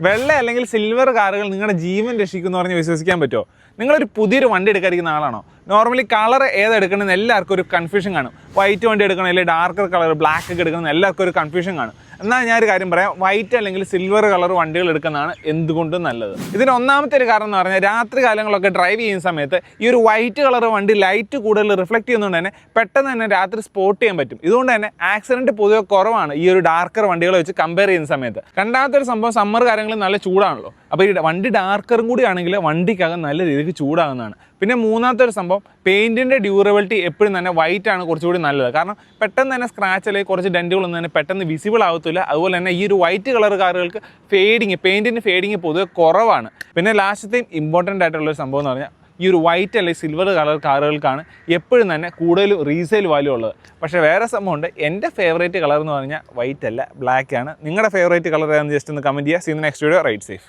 വെള്ള അല്ലെങ്കിൽ സിൽവർ കാറുകൾ നിങ്ങളുടെ ജീവൻ രക്ഷിക്കുന്നു പറഞ്ഞ് വിശ്വസിക്കാൻ പറ്റുമോ? നിങ്ങളൊരു പുതിയൊരു വണ്ടി എടുക്കാതിരിക്കുന്ന ആളാണോ? നോർമലി കളർ ഏതെടുക്കണമെന്ന് എല്ലാവർക്കും ഒരു കൺഫ്യൂഷൻ കാണും. വൈറ്റ് വണ്ടി എടുക്കണം അല്ലെങ്കിൽ ഡാർക്കർ കളർ ബ്ലാക്ക് ഒക്കെ എടുക്കണം എല്ലാവർക്കും ഒരു കൺഫ്യൂഷൻ കാണും. എന്നാൽ ഞാൻ ഒരു കാര്യം പറയാം. വൈറ്റ് അല്ലെങ്കിൽ സിൽവർ കളർ വണ്ടികൾ എടുക്കുന്നതാണ് എന്തുകൊണ്ടും നല്ലത്? ഇതിന് ഒന്നാമത്തെ ഒരു കാരണം എന്ന് പറഞ്ഞാൽ രാത്രി കാലങ്ങളൊക്കെ ഡ്രൈവ് ചെയ്യുന്ന സമയത്ത് ഈ ഒരു വൈറ്റ് കളർ വണ്ടി ലൈറ്റ് കൂടുതൽ റിഫ്ലക്ട് ചെയ്യുന്നതുകൊണ്ട് തന്നെ പെട്ടെന്ന് തന്നെ രാത്രി സ്പോട്ട് ചെയ്യാൻ പറ്റും. ഇതുകൊണ്ട് തന്നെ ആക്സിഡന്റ് പൊതുവെ കുറവാണ് ഈ ഒരു ഡാർക്കർ വണ്ടികളെ വെച്ച് കമ്പയർ ചെയ്യുന്ന സമയത്ത്. രണ്ടാമത്തെ ഒരു സംഭവം സമ്മർ കാര്യങ്ങളിൽ നല്ല ചൂടാണല്ലോ. അപ്പോൾ ഈ വണ്ടി ഡാർക്കറും കൂടി ആണെങ്കിൽ വണ്ടിക്കകം നല്ല രീതിക്ക് ചൂടാകുന്നതാണ്. പിന്നെ മൂന്നാമത്തെ ഒരു സംഭവം പെയിന്റിന്റെ ഡ്യൂറബിലിറ്റി എപ്പോഴും തന്നെ വൈറ്റ് ആണ് കുറച്ചുകൂടി നല്ലത്. കാരണം പെട്ടെന്ന് തന്നെ സ്ക്രാച്ച് അല്ലെങ്കിൽ കുറച്ച് ഡെന്റുകളൊന്നും തന്നെ പെട്ടെന്ന് വിസിബിൾ ആകത്തില്ല അതുപോലെ തന്നെ ഈ ഒരു വൈറ്റ് കളർ കാറുകൾക്ക് ഫേഡിങ് പെയിന്റിന്റെ ഫേഡിങ് പൊതുവെ കുറവാണ്. പിന്നെ ലാസ്റ്റത്തെയും ഇമ്പോർട്ടന്റ് ആയിട്ടുള്ളൊരു സംഭവം എന്ന് പറഞ്ഞാൽ ഈ ഒരു വൈറ്റ് അല്ലെങ്കിൽ സിൽവർ കളർ കാറുകൾക്കാണ് എപ്പോഴും തന്നെ കൂടുതൽ റീസെയിൽ വാല്യൂ ഉള്ളത്. പക്ഷേ വേറെ സംഭവമുണ്ട് എന്റെ ഫേവറേറ്റ് കളർ എന്ന് പറഞ്ഞാൽ വൈറ്റ് അല്ല ബ്ലാക്ക് ആണ്. നിങ്ങളുടെ ഫേവറേറ്റ് കളർ ഏതാണെന്ന് ജസ്റ്റ് ഒന്ന് കമന്റ് ചെയ്യുക. Seen next video right safe